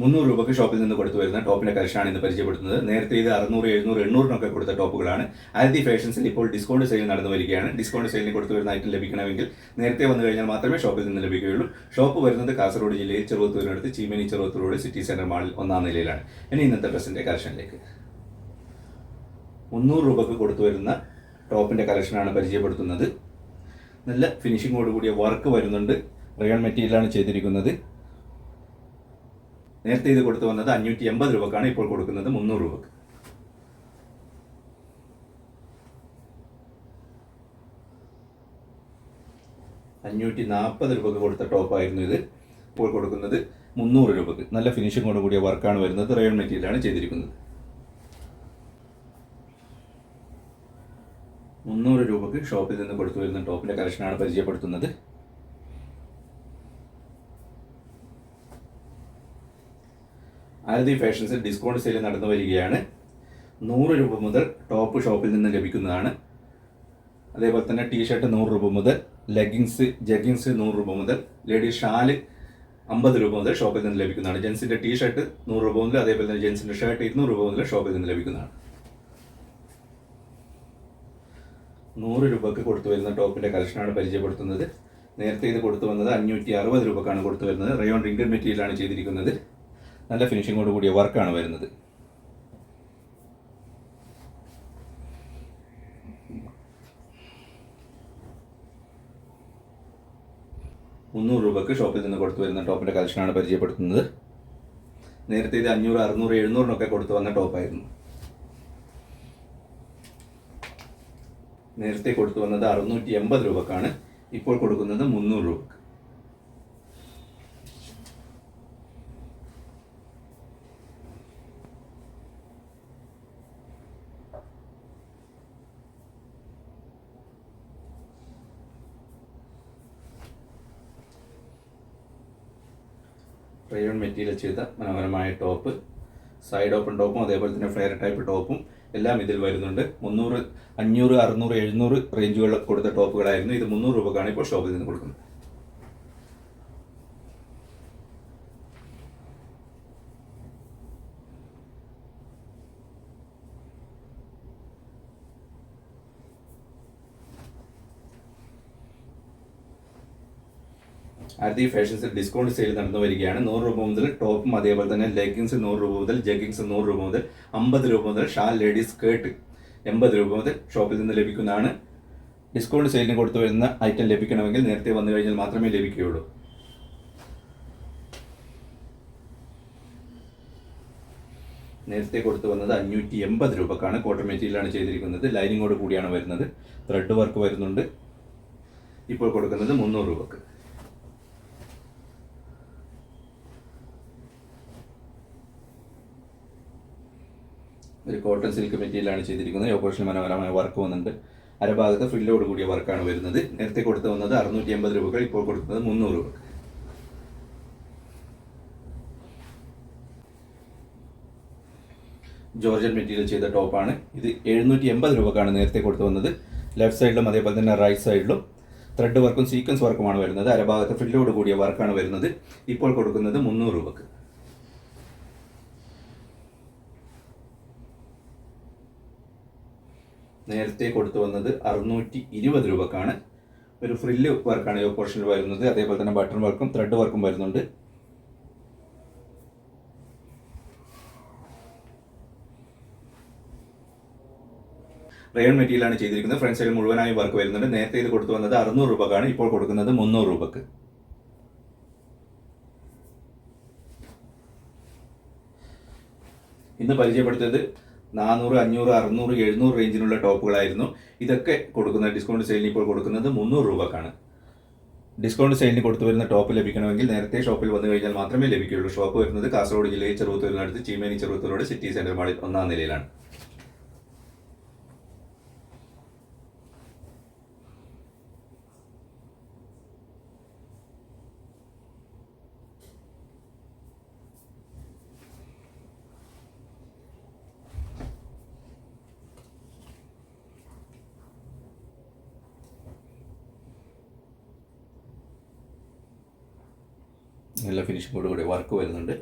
മുന്നൂറ് രൂപയ്ക്ക് ഷോപ്പിൽ നിന്ന് കൊടുത്തു വരുന്ന ടോപ്പിന്റെ കളക്ഷനാണ് ഇന്ന് പരിചയപ്പെടുത്തുന്നത്. നേരത്തെ ഇത് അറുന്നൂറ് എഴുന്നൂറ് എണ്ണൂറിനൊക്കെ കൊടുത്ത ടോപ്പുകളാണ്. ആരതി ഫാഷൻസിൽ ഇപ്പോൾ ഡിസ്കൗണ്ട് സെയിൽ നടന്നു വരികയാണ്. ഡിസ്കൗണ്ട് സെയിലിന് കൊടുത്തു വരുന്ന ഐറ്റം ലഭിക്കണമെങ്കിൽ നേരത്തെ വന്നു കഴിഞ്ഞാൽ മാത്രമേ ഷോപ്പിൽ നിന്ന് ലഭിക്കുകയുള്ളൂ. ഷോപ്പ് വരുന്നത് കാസർഗോഡ് ജില്ലയിൽ ചെറുവത്തൂരിനടുത്ത് Cheemeni Cheruvathur road city centre മാളിൽ ഒന്നാം നിലയിലാണ്. ഇനി ഇന്നത്തെ ഡ്രസ്സിന്റെ കളക്ഷനിലേക്ക്. മുന്നൂറ് രൂപയ്ക്ക് കൊടുത്തു വരുന്ന ടോപ്പിന്റെ കളക്ഷനാണ് പരിചയപ്പെടുത്തുന്നത്. നല്ല ഫിനിഷിങ്ങോട് കൂടിയ വർക്ക് വരുന്നുണ്ട്. റയൺ മെറ്റീരിയലാണ് ചെയ്തിരിക്കുന്നത്. നേരത്തെ ഇത് കൊടുത്തു വന്നത് അഞ്ഞൂറ്റി എൺപത് രൂപക്കാണ് ഇപ്പോൾ കൊടുക്കുന്നത് മുന്നൂറ് രൂപക്ക്. അഞ്ഞൂറ്റി നാൽപ്പത് രൂപക്ക് കൊടുത്ത ടോപ്പായിരുന്നു ഇത്. ഇപ്പോൾ കൊടുക്കുന്നത് മുന്നൂറ് രൂപക്ക്. നല്ല ഫിനിഷിങ്ങോട് കൂടിയ വർക്കാണ് വരുന്നത്. റയോൺ മെറ്റീരിയലാണ് ചെയ്തിരിക്കുന്നത്. മുന്നൂറ് രൂപക്ക് ഷോപ്പിൽ നിന്ന് കൊടുത്തു വരുന്ന ടോപ്പിന്റെ കളക്ഷനാണ് പരിചയപ്പെടുത്തുന്നത്. ആരതി ഫാഷൻസിൽ ഡിസ്കൗണ്ട് സെയിൽ നടന്നു വരികയാണ്. നൂറ് രൂപ മുതൽ ടോപ്പ് ഷോപ്പിൽ നിന്ന് ലഭിക്കുന്നതാണ്. അതേപോലെ തന്നെ ടീഷർട്ട് നൂറ് രൂപ മുതൽ ലെഗിങ്സ് ജഗ്ഗിങ്സ് നൂറ് രൂപ മുതൽ ലേഡീസ് ഷാൽ അമ്പത് രൂപ മുതൽ ഷോപ്പിൽ നിന്ന് ലഭിക്കുന്നതാണ്. ജെൻസിന്റെ ടീഷർട്ട് നൂറ് രൂപ മുതൽ അതേപോലെ തന്നെ ജെൻസിന്റെ ഷർട്ട് ഇരുന്നൂറ് രൂപ മുതൽ ഷോപ്പിൽ നിന്ന് ലഭിക്കുന്നതാണ്. നൂറ് രൂപക്ക് കൊടുത്തു വരുന്ന ടോപ്പിന്റെ കളക്ഷനാണ് പരിചയപ്പെടുത്തുന്നത്. നേരത്തെ ഇത് കൊടുത്തു വന്നത് അഞ്ഞൂറ്റി അറുപത് രൂപക്കാണ് കൊടുത്തു വരുന്നത്. റയോൺ റിംഗർ മെറ്റീരിയലാണ് ചെയ്തിരിക്കുന്നത്. നല്ല ഫിനിഷിങ്ങോട് കൂടിയ വർക്കാണ് വരുന്നത്. മുന്നൂറ് രൂപക്ക് ഷോപ്പിൽ നിന്ന് കൊടുത്തു വരുന്ന ടോപ്പിന്റെ കളക്ഷനാണ് പരിചയപ്പെടുത്തുന്നത്. നേരത്തെ ഇത് അഞ്ഞൂറ് അറുന്നൂറ് എഴുന്നൂറിനൊക്കെ കൊടുത്തു വന്ന ടോപ്പായിരുന്നു നേരത്തെ കൊടുത്തു വന്നത് അറുന്നൂറ്റി എൺപത് രൂപക്കാണ്. ഇപ്പോൾ കൊടുക്കുന്നത് മുന്നൂറ് രൂപക്ക്. റയോൺ മെറ്റീരിയൽ ചെയ്ത മനോഹരമായ ടോപ്പ് സൈഡ് ഓപ്പൺ ടോപ്പും അതേപോലെ തന്നെ ഫ്ലെയർ ടൈപ്പ് ടോപ്പും എല്ലാം ഇതിൽ വരുന്നുണ്ട്. മുന്നൂറ് അഞ്ഞൂറ് അറുന്നൂറ് എഴുന്നൂറ് റേഞ്ചുകളിൽ കൊടുത്ത ടോപ്പുകളായിരുന്നു ഇത് മുന്നൂറ് രൂപക്കാണ് ഇപ്പോൾ ഷോപ്പിൽ നിന്ന് കൊടുക്കുന്നത്. ആരതി ഫാഷൻസിൽ ഡിസ്കൗണ്ട് സെയിൽ നടന്നു വരികയാണ്. നൂറ് രൂപ മുതൽ ടോപ്പും അതേപോലെ തന്നെ ലെഗിങ്സ് നൂറ് രൂപ മുതൽ ജഗ്ഗിങ്സ് നൂറ് രൂപ മുതൽ അമ്പത് രൂപ മുതൽ ഷാൾ ലേഡീസ് സ്കേർട്ട് എൺപത് രൂപ മുതൽ ഷോപ്പിൽ നിന്ന് ലഭിക്കുന്നതാണ്. ഡിസ്കൗണ്ട് സെയിലിന് കൊടുത്തു വരുന്ന ഐറ്റം ലഭിക്കണമെങ്കിൽ നേരത്തെ വന്നു കഴിഞ്ഞാൽ മാത്രമേ ലഭിക്കുകയുള്ളൂ. നേരത്തെ കൊടുത്തു വന്നത് അഞ്ഞൂറ്റി എൺപത് രൂപക്കാണ്. കോട്ടൺ മെറ്റീരിയലാണ് ചെയ്തിരിക്കുന്നത്. ലൈനിങ്ങോട് കൂടിയാണ് വരുന്നത്. ത്രെഡ് വർക്ക് വരുന്നുണ്ട്. ഇപ്പോൾ കൊടുക്കുന്നത് മുന്നൂറ് രൂപക്ക്. ഒരു കോട്ടൺ സിൽക്ക് മെറ്റീരിയലാണ് ചെയ്തിരിക്കുന്നത്. ഓപ്പറേഷൻ മനോഹരമായ വർക്ക് വന്നിട്ടുണ്ട്. അരഭാഗത്ത് ഫ്രില്ലോട് കൂടിയ വർക്കാണ് വരുന്നത്. നേരത്തെ കൊടുത്തു വന്നത് അറുന്നൂറ്റി അമ്പത് രൂപകൾ ഇപ്പോൾ കൊടുക്കുന്നത് മുന്നൂറ് രൂപ ജോർജൻ മെറ്റീരിയൽ ചെയ്ത ടോപ്പാണ് ഇത് എഴുന്നൂറ്റി എൺപത് രൂപക്കാണ് നേരത്തെ കൊടുത്തു വന്നത്. ലെഫ്റ്റ് സൈഡിലും അതേപോലെ തന്നെ റൈറ്റ് സൈഡിലും ത്രെഡ് വർക്കും സീക്വൻസ് വർക്കുമാണ് വരുന്നത്. അരഭാഗത്ത് ഫ്രില്ലോട് കൂടിയ വർക്കാണ് വരുന്നത്. ഇപ്പോൾ കൊടുക്കുന്നത് മുന്നൂറ് രൂപക്ക്. നേരത്തെ കൊടുത്തു വന്നത് അറുന്നൂറ്റി ഇരുപത് രൂപക്കാണ്. ഒരു ഫ്രില്ല് വർക്കാണ് ഈ പോർഷനിൽ വരുന്നത്. അതേപോലെ തന്നെ ബട്ടൺ വർക്കും ത്രെഡ് വർക്കും വരുന്നുണ്ട്. റയോൺ മെറ്റീരിയലാണ് ചെയ്തിരിക്കുന്നത്. ഫ്രണ്ട് സൈഡിൽ മുഴുവനായി വർക്ക് വരുന്നുണ്ട്. നേരത്തെ ഇത് കൊടുത്തു വന്നത് അറുന്നൂറ് രൂപക്കാണ്. ഇപ്പോൾ കൊടുക്കുന്നത് മുന്നൂറ് രൂപക്ക്. ഇന്ന് പരിചയപ്പെടുത്തിയത് നാനൂറ് അഞ്ഞൂറ് അറുന്നൂറ് എഴുന്നൂറ് റേഞ്ചിനുള്ള ടോപ്പുകളായിരുന്നു. ഇതൊക്കെ കൊടുക്കുന്ന ഡിസ്കൗണ്ട് സെയിലിന് ഇപ്പോൾ കൊടുക്കുന്നത് മുന്നൂറ് രൂപക്കാണ്. ഡിസ്കൗണ്ട് സെയിലിന് കൊടുത്തു വരുന്ന ടോപ്പ് ലഭിക്കണമെങ്കിൽ നേരത്തെ ഷോപ്പിൽ വന്നു കഴിഞ്ഞാൽ മാത്രമേ ലഭിക്കുകയുള്ളൂ. ഷോപ്പ് വരുന്നത് കാസർഗോഡ് ജില്ലയിൽ ചെറുത്തൂരിനടുത്ത് ചീമേനി ചെറുത്തൂരോട് സിറ്റി സെന്റർ മാളിൽ ഒന്നാം നിലയിലാണ്. നല്ല ഫിനിഷിങ്ങോട് കൂടി വർക്ക് വരുന്നുണ്ട്.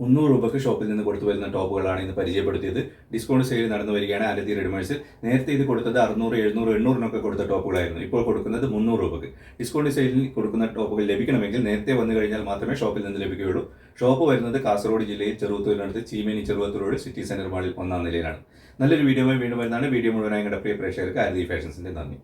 മുന്നൂറ് രൂപയ്ക്ക് ഷോപ്പിൽ നിന്ന് കൊടുത്തു വരുന്ന ടോപ്പുകളാണ് ഇന്ന് പരിചയപ്പെടുത്തിയത്. ഡിസ്കൗണ്ട് സെയിൽ നടന്നു വരികയാണ് അലതി റെഡിമേഴ്സിൽ നേരത്തെ ഇത് കൊടുത്തത് അറുന്നൂറ് എഴുന്നൂറ് എണ്ണൂറിനൊക്കെ കൊടുത്ത ടോപ്പുകളായിരുന്നു. ഇപ്പോൾ കൊടുക്കുന്നത് മുന്നൂറ് രൂപയ്ക്ക് ഡിസ്കൗണ്ട് സെയിലിൽ കൊടുക്കുന്ന ടോപ്പുകൾ ലഭിക്കണമെങ്കിൽ നേരത്തെ വന്നു കഴിഞ്ഞാൽ മാത്രമേ ഷോപ്പിൽ നിന്ന് ലഭിക്കുകയുള്ളൂ. ഷോപ്പ് വരുന്നത് കാസർഗോഡ് ജില്ലയിൽ ചെറുവത്തൂരിനടുത്ത് Cheemeni Cheruvathur road city centre മാളിൽ ഒന്നാം നിലയിലാണ്. നല്ലൊരു വീഡിയോയുമായി വീണ്ടും വരുന്നതാണ്. വീഡിയോ മുഴുവനായി ഞങ്ങളുടെ പ്രിയ പ്രേക്ഷകർക്ക് ആരതി ഫാഷൻസിന്റെ നന്ദി.